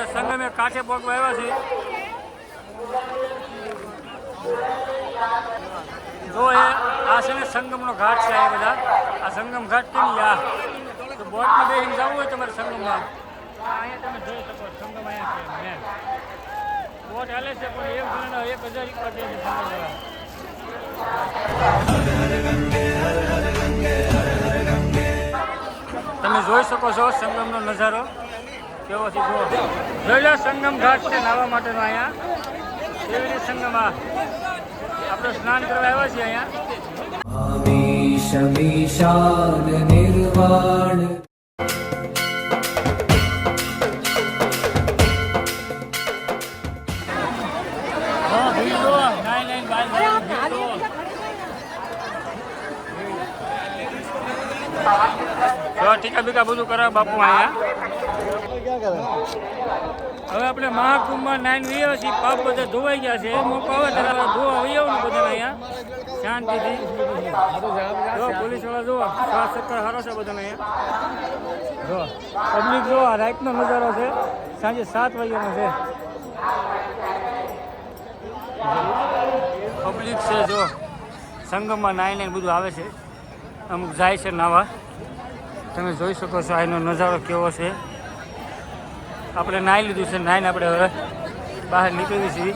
આપણે સંગમે કાંઠે પગવા આવ્યા છીએ જો એ આ છે ને સંગમનો ઘાટ છે આ બધા. આ સંગમ ઘાટ કેમ આ? તો બોટમાં બેસીને જવું હોય તમારે સંગમમાં? અહીંયા તમે જોઈ શકો સંગમ અહીંયા બોટ હાલે છે, પણ એક હજાર સંગમવાળા તમે જોઈ શકો છો સંગમનો નજારો. કેવો છે જુઓ જોઈ લો સંગમ ઘાટ છે નાવા માટેનો અહીંયા કેવી રીતે સંગમ આ આપણે સ્નાન કરવા આવ્યા છીએ અહીંયા નિર્વાણ ટીકા બીકા બધું કરે બાપુ અહીંયા હવે આપણે મહાકુંભમાં નાઈન વીએ છીએ, પાપ બધા ધોવાઈ ગયા છે. હું પાવે ત્યારે ધોવા આવું ને બધાને અહીંયા. શાંતિથી. જો પોલીસવાળા જુઓ, શ્વાસ ચક્કર સારો છે બધાને અહીંયા. જો, પબ્લિક જો રાતનો નજારો છે. સાંજે સાત વાગ્યાનો છે. પબ્લિક છે જો સંગમમાં નાઈ નાઈને બધું આવે છે. અમુક જાય છે નાવા. તમે જોઈ શકો છો, આનો નજારો કેવો છે. આપણે નાહી લીધું છે, નાહીને આપણે હવે બહાર નીકળીએ છીએ.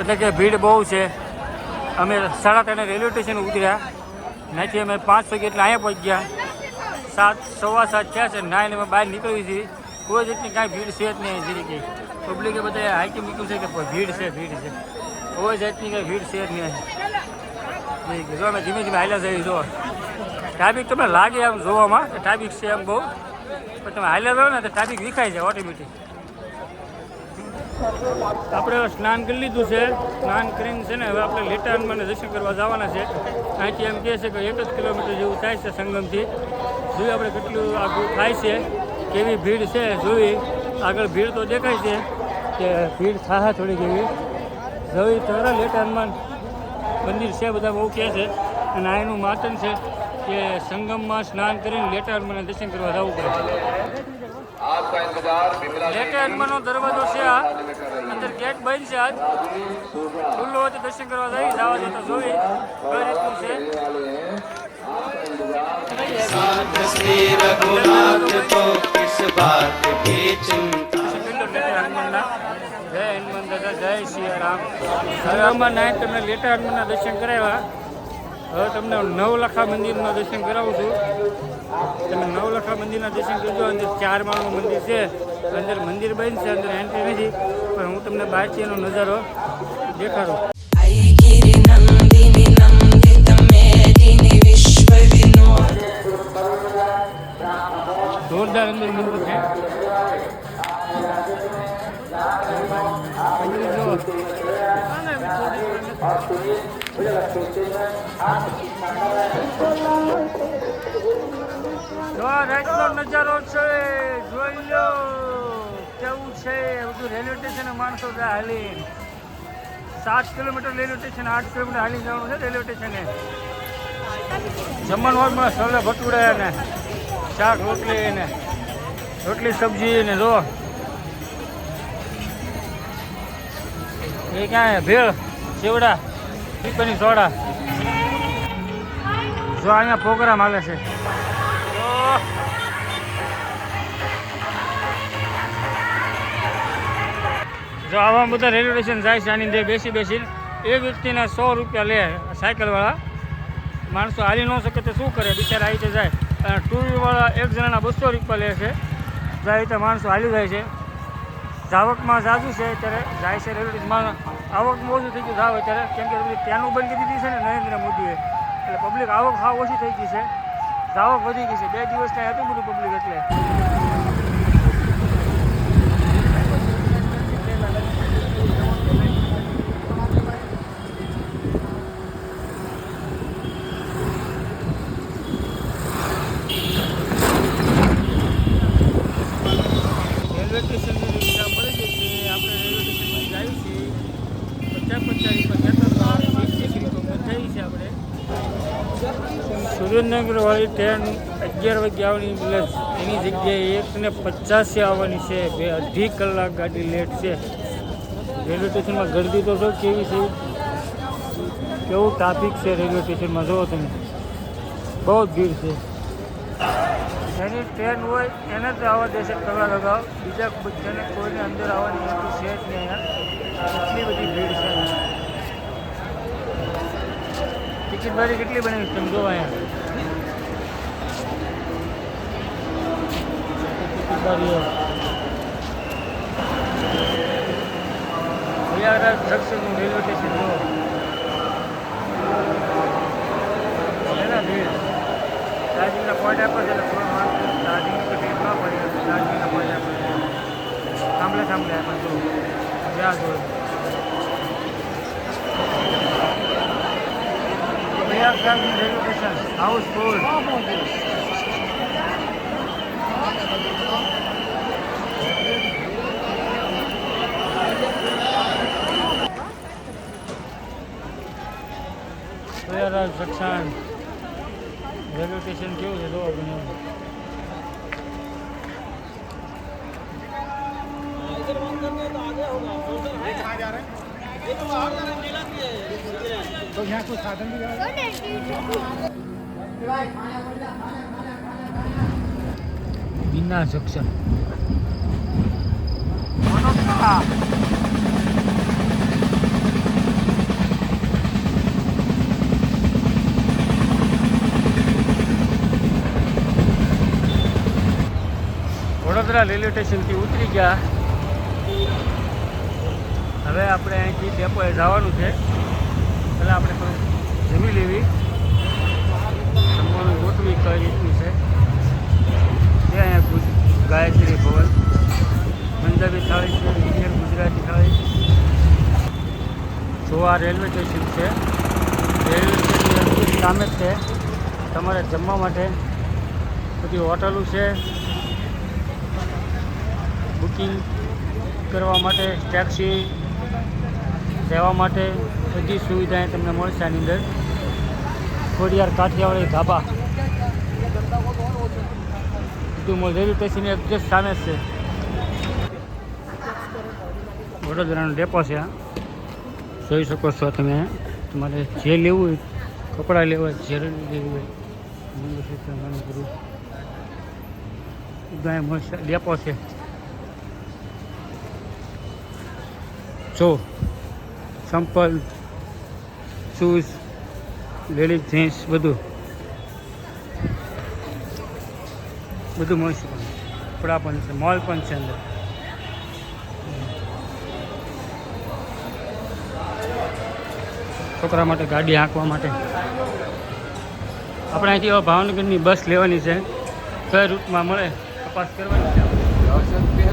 એટલે કે ભીડ બહુ છે. અમે સાડા ત્રણે રેલવે સ્ટેશન ઉતર્યા. ત્યાંથી અમે પાંચ વાગે એટલે અહીંયા પહોંચી ગયા સાત, સવા સાત થયા છે, નાહીને અમે બહાર નીકળીએ છીએ. કોઈ જાતની કાંઈ ભીડ છે જ નહીં જીરી કંઈ. પબ્લિકે બધા હાઈકી મૂક્યું છે કે ભીડ છે ભીડ છે. કોઈ જાતની કાંઈ ભીડ છે જ નહીં જો અમે ધીમે ધીમે હાલ્યા જઈએ જો ટ્રાફિક તમને લાગે એમ જોવામાં, કે ટ્રાફિક છે એમ બહુ. પણ તમે હાલે રહો ને તો ટ્રાફિક વિખાઈ છે ઓટોમેટિક આપણે સ્નાન કરી લીધું છે. સ્નાન કરીને છે ને હવે આપણે લેટા હનુમાનને દર્શન કરવા જવાના છે. અહીંથી એમ કહે છે કે એક જ કિલોમીટર જેવું થાય છે સંગમથી. જોઈએ આપણે કેટલું આગળ થાય છે. કેવી ભીડ છે જોઈ. આગળ ભીડ તો દેખાય છે કે ભીડ થાય થોડી જેવી જોઈ તો ખરા લેટા હનુમાન મંદિર છે, બધા બહુ કહે છે. અને આ એનું માતન છે. કે સંગમમાં સ્નાન કરીને લેટા મને દર્શન કરવા જવું પડે. લેટા હનુમાનનો દરવાજો છે આ. અંદર ગેટ બંધ છે આજ. ખુલ્લો હોય દર્શન કરવા જઈ જવા જતા જોઈ કઈ રીતનું છે. જય હનુમાન દાદા જય શ્રી રામ. સવારમાં નાય તમને લેટા હનુમાનના દર્શન કરાવ્યા. હવે તમને નવલખા મંદિરના દર્શન કરાવું છું. તમે નવલખા મંદિરના દર્શન કરજો. અંદર ચાર માળનું મંદિર છે. અંદર મંદિર બંધ છે, અંદર એન્ટ્રી નથી. પણ હું તમને બહારથી નજારો દેખાડો. જોરદાર અંદર મંદિર છે. મંદિર જો રાતનો નજારો છે, જોઈ લો કેવું છે. બધું રેલવે સ્ટેશન માણસો હાલી સાત કિલોમીટર રેલવે સ્ટેશન, આઠ કિલોમીટર હાલી જવાનું છે રેલવે સ્ટેશને. જમણવારમાં સલે ભટુડા ને શાક, રોટલી ને રોટલી, સબ્જી ને જો. એ ક્યાં ભેળ, ચેવડા? પીપરની સોડા જો અહીંયા પ્રોગ્રામ આવે છે. જો આવા બધા રેલવે સ્ટેશન જાય છે, આની અંદર બેસી બેસીને એ વ્યક્તિના સો રૂપિયા લે સાયકલવાળા. માણસો હાલી ન શકે તો શું કરે? બિચારા આવી રીતે જાય. અને ટુ વ્હીલવાળા એક જણાના બસો રૂપિયા લે છે. જાય રીતે માણસો હાલી જાય છે. જાવકમાં જાજુ છે અત્યારે જાય છે રેલવેમાં આવક આવકમાં ઓછું થઈ ગયું જાવ અત્યારે કેમ કે બધી ત્યાંનું બંધ કરી દીધી છે ને નરેન્દ્ર મોદીએ. એટલે પબ્લિક આવક હાવ ઓછી થઈ ગઈ છે. જાવક વધી ગઈ છે. બે દિવસ ત્યાં હતું બધું પબ્લિક એટલે રેલવે સ્ટેશનની રિક્ષા મળી ગઈ છે આપણે રેલવે સ્ટેશનમાં જાય છે પચાસ પચાસ રૂપિયા કહેતા હતા વીસ ત્રીસ રૂપિયા થઈ છે આપણે સુરેન્દ્રનગર વાળી ટ્રેન અગિયાર વાગે આવવાની પ્લસ એની જગ્યાએ એક ને પચાસે આવવાની છે. બે અઢી કલાક ગાડી લેટ છે. રેલવે સ્ટેશનમાં ગરદી તો જો કેવી છે? કેવું ટ્રાફિક છે રેલવે સ્ટેશનમાં જુઓ તમે. બહુ જ ભીડ છે. જેની ટ્રેન હોય એને જ આવવા દેશે કલાક અગાઉ. બીજા જેને કોઈને અંદર આવવાની છે જ નહીં અહીંયા એટલી બધી ભીડ છે. અહીંયા ભાજી કેટલી બની તમે જો અહીંયા. પ્રયાગરાજ જંકશનનું રેલવે સ્ટેશન જો એના ભીડ. ચાર્જિંગના પોઈન્ટ આપે છે, એટલે થોડો માણસ ચાર્જિંગની તકલીફ ન પડી ચાર્જિંગના પોઈન્ટ આપે છે. સાંભળે સાંભળે આપે જો જોયું Prayagraj railway station house full Prayagraj junction railway station કેવું છે? જોવા બન્યું. બીના જંકશન. વડોદરા રેલવે સ્ટેશનથી ઉતરી ગયા. હવે આપણે અહીંથી ડેપોએ જવાનું છે. પહેલાં આપણે થોડું જમી લેવી. જમવાનું ગોઠવી કઈ રીતનું છે. તે અહીંયા ગાયત્રી ભવન. પંજાબી થાળી છે, ઇન્ડિયન ગુજરાતી થાળી. જો આ રેલવે સ્ટેશન છે. રેલવે સ્ટેશન સામે જ છે. તમારે જમવા માટે બધી હોટલો છે. બુકિંગ કરવા માટે, ટેક્સી, રહેવા માટે બધી સુવિધા તમને મળશે આની અંદર. ખોડિયાર, કાઠિયાવાડી, ધાબા. બધું રેલવે સ્ટેશન એક્ઝેક્ટ સામે જ છે. વડોદરાનો ડેપો છે જોઈ શકો છો તમે. તમારે જે લેવું હોય, કપડાં લેવા જરૂરી લેવું હોય અહીં મળશે. ડેપો છે. જો ચંપલ શૂઝ લેડીઝ જેન્ટ્સ બધું. બધું મળશે કપડા પણ છે મોલ પણ છે અંદર. છોકરા માટે ગાડી હાંકવા માટે. આપણે અહીંથી હવે ભાવનગરની બસ લેવાની છે. કઈ રૂટમાં મળે? તપાસ કરવાની છે.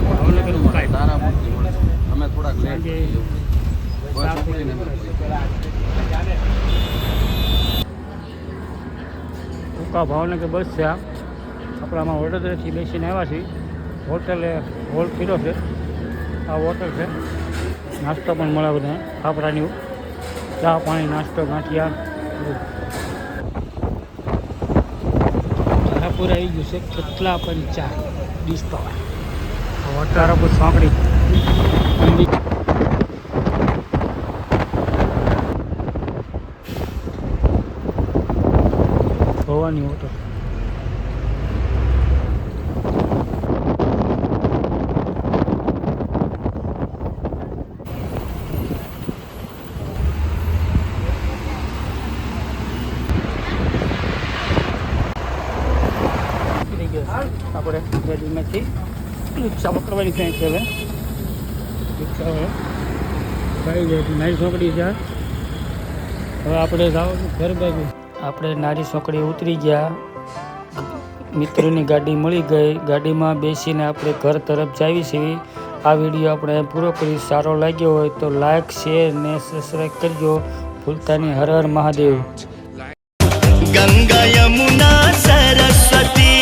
ભાવનગર અમે થોડાક સાંજે સાત ટૂંકા ભાવનગર બસ છે આ. આપણામાં વડોદરાથી બેસીને આવ્યા છીએ. હોટલે હોલ કર્યો છે. આ હોટલ છે. નાસ્તો પણ મળે બધા ખાપરાની ચા, પાણી, નાસ્તો, ગાંઠિયા, બધું. આવી ગયું છે કેટલા પણ ચા ડીશ પાવા વટારાપુર સાંકડી. મંદિર. હોટલ નીકળી આપણે રેડીમેડથી રિક્ષા પકડવાની ક્યાંય છે હવે નારી ચોકડી છે હવે આપણે જવાનું ઘર બાજુ આપણે નારી સોકડી ઉતરી ગયા. મિત્રોની ગાડી મળી ગઈ. ગાડીમાં બેસીને આપણે ઘર તરફ જાવી છીએ આ વીડિયો આપણે પૂરો કરી સારો લાગ્યો હોય તો લાઈક, શેર ને સબસ્ક્રાઈબ કરજો. ભૂલતાની હર હર મહાદેવ. ગંગા યમુના સરસ્વતી